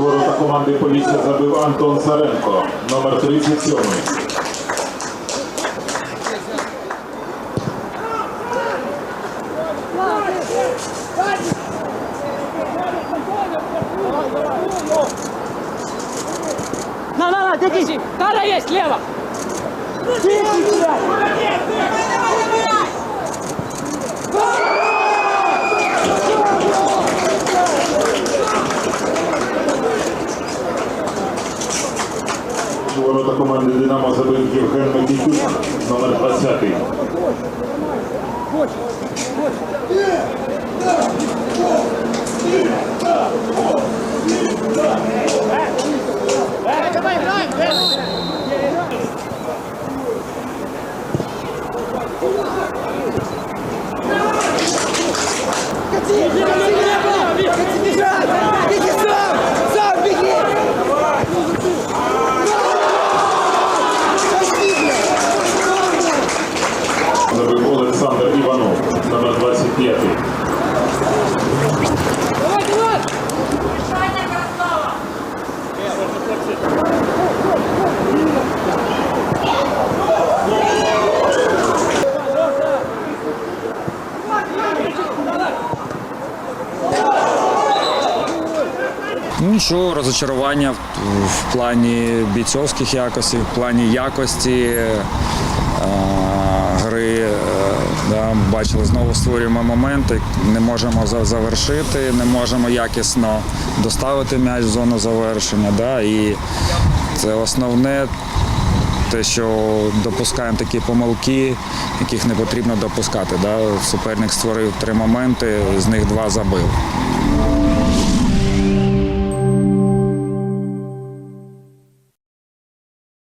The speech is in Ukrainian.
ворота команди Полісся забив Антон Саренко, номер 37. На, на, на. Тара есть, слева. У ворота команди Динамо забив Євген Микитюк, номер 20. Номер 25. Давай, давай. Ну що, розочарування в, в плані бійцовських якостей, в плані якості е, гри. Е, да, бачили, знову створюємо моменти, не можемо завершити, не можемо якісно доставити м'яч в зону завершення. Да, і це основне. Те, що допускаємо такі помилки, яких не потрібно допускати. Да? Суперник створив три моменти, з них два забив.